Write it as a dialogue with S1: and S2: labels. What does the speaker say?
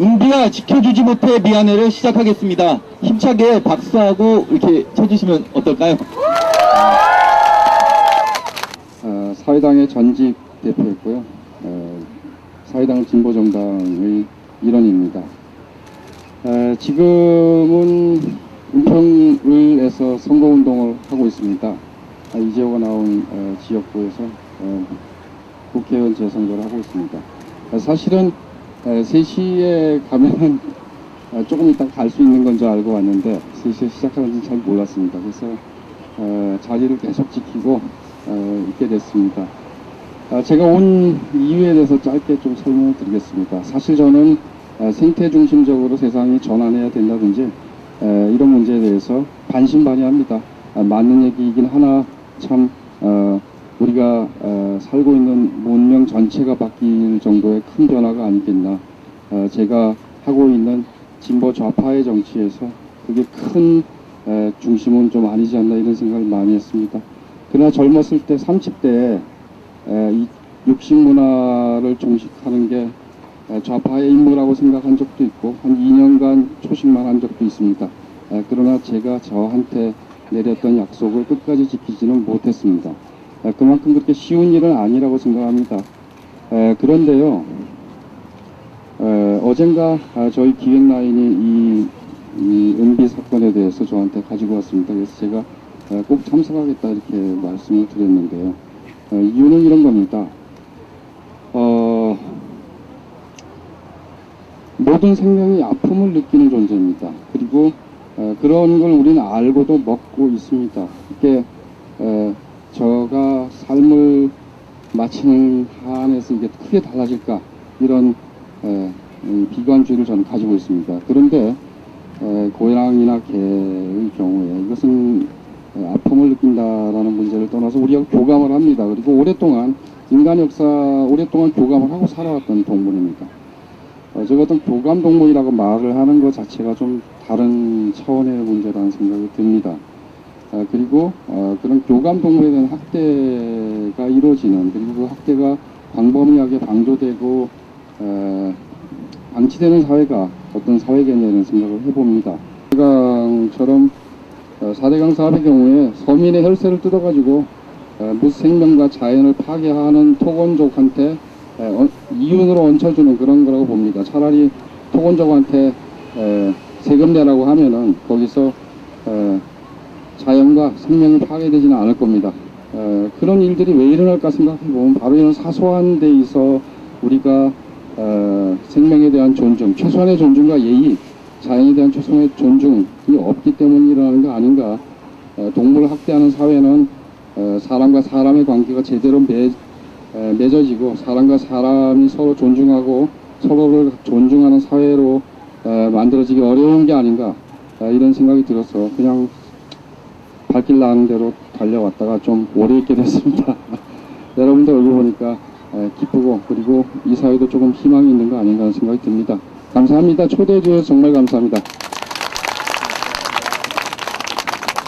S1: 은비야 지켜주지 못해 미안해를 시작하겠습니다. 힘차게 박수하고 이렇게 쳐주시면 어떨까요?
S2: 어, 사회당의 전직 대표였고요. 어, 사회당 진보정당의 일원입니다. 어, 지금은 은평을에서 선거운동을 하고 있습니다. 아, 이재호가 나온 어, 지역구에서 어, 국회의원 재선거를 하고 있습니다. 어, 사실은 어, 3시에 가면은 어, 조금 이따 갈 수 있는 건 줄 알고 왔는데 3시에 시작하는지 잘 몰랐습니다. 그래서 어, 자리를 계속 지키고 어, 있게 됐습니다. 아, 제가 온 이유에 대해서 짧게 좀 설명을 드리겠습니다. 사실 저는 어, 생태 중심적으로 세상이 전환해야 된다든지 에, 이런 문제에 대해서 반신반의합니다. 아, 맞는 얘기이긴 하나 참 어, 우리가 어, 살고 있는 문명 전체가 바뀔 정도의 큰 변화가 아니겠나. 어, 제가 하고 있는 진보 좌파의 정치에서 그게 큰 에, 중심은 좀 아니지 않나 이런 생각을 많이 했습니다. 그러나 젊었을 때 30대에 이 육식 문화를 종식하는 게 에, 좌파의 임무라고 생각한 적도 있고 한 2년간 초식만 한 적도 있습니다. 에, 그러나 제가 저한테 내렸던 약속을 끝까지 지키지는 못했습니다. 에, 그만큼 그렇게 쉬운 일은 아니라고 생각합니다. 에, 그런데요, 에, 어젠가 아, 저희 기획라인이 이, 이 은비 사건에 대해서 저한테 가지고 왔습니다. 그래서 제가 에, 꼭 참석하겠다 이렇게 말씀을 드렸는데요. 어, 이유는 이런 겁니다. 어, 모든 생명이 아픔을 느끼는 존재입니다. 그리고 어, 그런 걸 우리는 알고도 먹고 있습니다. 이게 삶을 마치는 한에서 이게 크게 달라질까 이런 에, 이 비관주의를 저는 가지고 있습니다. 그런데 에, 고양이나 개의 경우에 이것은 에, 아픔을 느낀다라는 문제를 떠나서 우리가 교감을 합니다. 그리고 오랫동안 인간 역사 오랫동안 교감을 하고 살아왔던 동물입니다. 어, 저 같은 교감 동물이라고 말을 하는 것 자체가 좀 다른 차원의 문제라는 생각이 듭니다. 아, 그리고 어, 그런 교감 동물에 대한 학대가 이루어지는 그리고 그 학대가 광범위하게 방조되고 어, 방치되는 사회가 어떤 사회겠냐는 생각을 해봅니다. 4강처럼 어, 4대강 사업의 경우에 서민의 혈세를 뜯어가지고 어, 무생명과 자연을 파괴하는 토건족한테 에, 어, 이윤으로 얹혀주는 그런 거라고 봅니다. 차라리 토건족한테 에, 세금 내라고 하면은 거기서 에, 자연과 생명이 파괴되지는 않을 겁니다. 에, 그런 일들이 왜 일어날까 생각해 보면 바로 이런 사소한 데 있어 우리가 어, 생명에 대한 존중, 최소한의 존중과 예의, 자연에 대한 최소한의 존중이 없기 때문에 일어나는 거 아닌가. 어, 동물을 학대하는 사회는 어, 사람과 사람의 관계가 제대로 맺, 에, 맺어지고 사람과 사람이 서로 존중하고 서로를 존중하는 사회로 에, 만들어지기 어려운 게 아닌가 에, 이런 생각이 들어서 그냥 발길 나는 대로 달려왔다가 좀 오래 있게 됐습니다. 여러분들 얼굴 보니까 에, 기쁘고 그리고 이 사회도 조금 희망이 있는 거 아닌가 하는 생각이 듭니다. 감사합니다. 초대해 주셔서 정말 감사합니다.